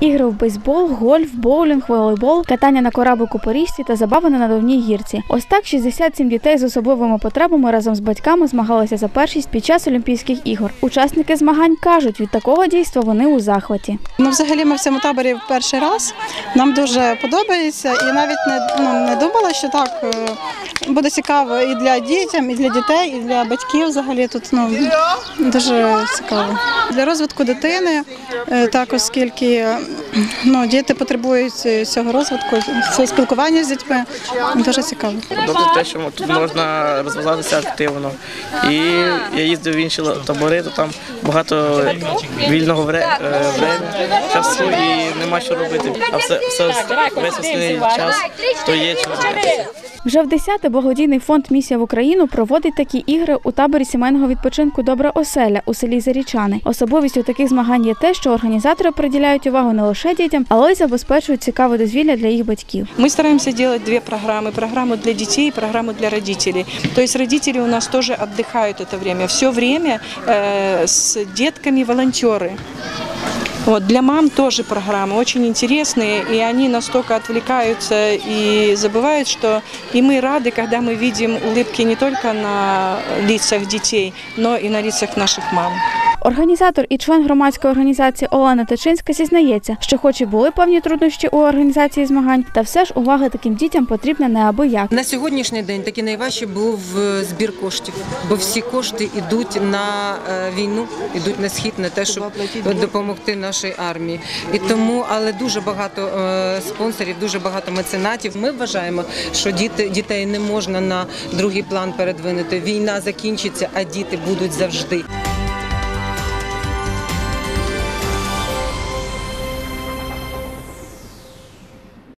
Ігри в бейсбол, гольф, боулінг, волейбол, катання на кораблику по річці та забава на надувній гірці. Ось так 67 дітей з особливими потребами разом з батьками змагалися за першість під час Олімпійських ігор. Учасники змагань кажуть, від такого дійства вони у захваті. Ну, взагалі, ми в цьому таборі перший раз. Нам дуже подобається, і навіть не, ну, не думала, що так е, буде цікаво і для дітям, і для дітей, і для батьків. Взагалі тут ну дуже цікаво. Для розвитку дитини, е, так оскільки ну, діти потребують цього розвитку, цього спілкування з дітьми. Дуже цікаво. Подобається те, що тут можна розважатися активно. І я їздив в інші табори, то там багато вільного е, времени, часу і нема що робити. А все, все весь час то є чим. Вже в 10-те благодійний фонд Місія в Україну проводить такі ігри у таборі сімейного відпочинку Добра оселя у селі Зарічани. Особливістю таких змагань є те, що організатори приділяють увагу не лише дітям, але й забезпечують цікаве дозвілля для їх батьків. Мы стараемся делать две программы. Программу для детей и программу для родителей. То есть родители у нас тоже отдыхают это время. Все время э, с детками волонтеры. Вот, для мам тоже программы очень интересные, и они настолько отвлекаются и забывают, что и мы рады, когда мы видим улыбки не только на лицах детей, но и на лицах наших мам. Організатор і член громадської організації Олена Тичинська зізнається, що хоч і були певні труднощі у організації змагань, та все ж увага таким дітям потрібна неабияк. На сьогоднішній день такий найважчий був е, збір коштів, бо всі кошти йдуть на е, війну, йдуть на схід, на те, щоб допомогти нашій армії. І тому, але дуже багато е, спонсорів, дуже багато меценатів. Ми вважаємо, що діти дітей не можна на другий план передвинути. Війна закінчиться, а діти будуть завжди.